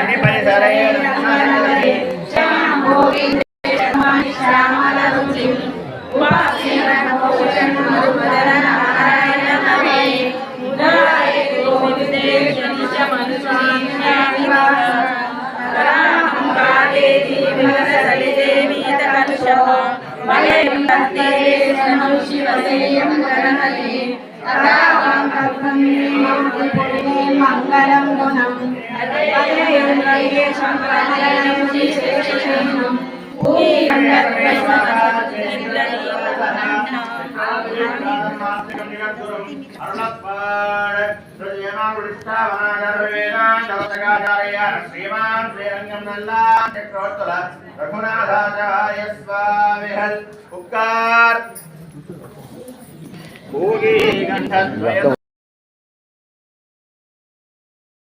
తన్ని పరిసరేణ మంగళం గుణం శ్రీమాన్ శ్రీరంగం నల్లా రఘునాథాచార్య స్వామి ఉపకార్ భూగి కంఠద్వయ